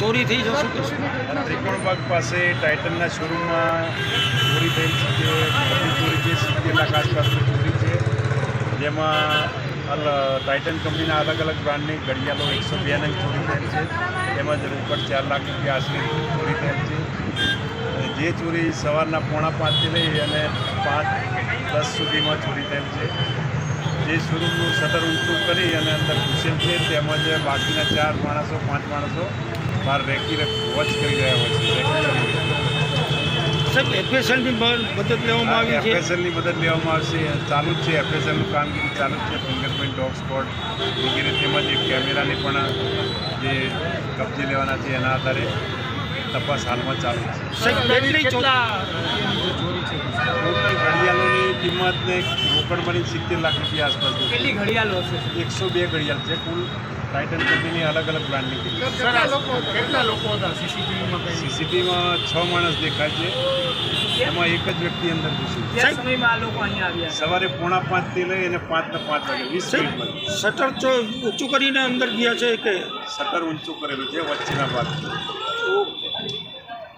ચોરી થઈ જશે ત્રિકોણ બાગ પાસે ટાઇટનના શોરૂમમાં ચોરી થઈ છે ચોરી છે સિત્તેર લાખ આસપાસની ચોરી છે. જેમાં ટાઇટન કંપનીના અલગ અલગ બ્રાન્ડની ઘડિયાળો એકસો બે ચોરી થયેલ છે. તેમજ રોકડ ચાર લાખ રૂપિયા આશરે ચોરી થયેલ છે. જે ચોરી સવારના પોણા પાંચથી લઈ અને પાંચ દસ સુધીમાં ચોરી થયેલ છે. જે શોરૂમનું શટર ઊંચું કરી અને અંદર ઘૂસેલ છે. તેમજ બાકીના ચાર માણસો, પાંચ માણસો બહાર રેકી વોચ કરી રહ્યા હોય છે. સાહેબ એફએસએલની મદદ લેવામાં આવી છે? એફએસએલની મદદ લેવામાં આવશે. ચાલુ જ છે એફએસએલનું કામગીરી ચાલુ જ છે. ફિંગરપ્રિન્ટ ડોગ સ્પોટ વગેરે તેમજ એક કેમેરાની પણ જે કબજે લેવાના છે એના આધારે તપાસ હાલમાં ચાલુ છે. ઘડિયાળોની કિંમત ને રોકડ મળી સિત્તેર લાખ રૂપિયા આસપાસ કેટલી ઘડિયાળો હશે? એકસો બે ઘડિયાળ છે કુલ. ટાઇટન કંપનીની અલગ અલગ બ્રાન્ડની કિંમત કેટલા લોકો હતા? સીસીટીવીમાં સીસીટીવીમાં છ માણસ દેખાય છે. એમાં એક જ વ્યક્તિ અંદર ઘૂસી કેટલા સમયમાં આ લોકો અહીંયા આવ્યા સવારે પોણા પાંચથી લઈ અને પાંચના પાંચ વાગે વીસ મિનિટમાં. શટર ઊંચું કરીને અંદર ગયા છે કે? શટર ઊંચું કરેલું છે વચ્ચેના ભાગ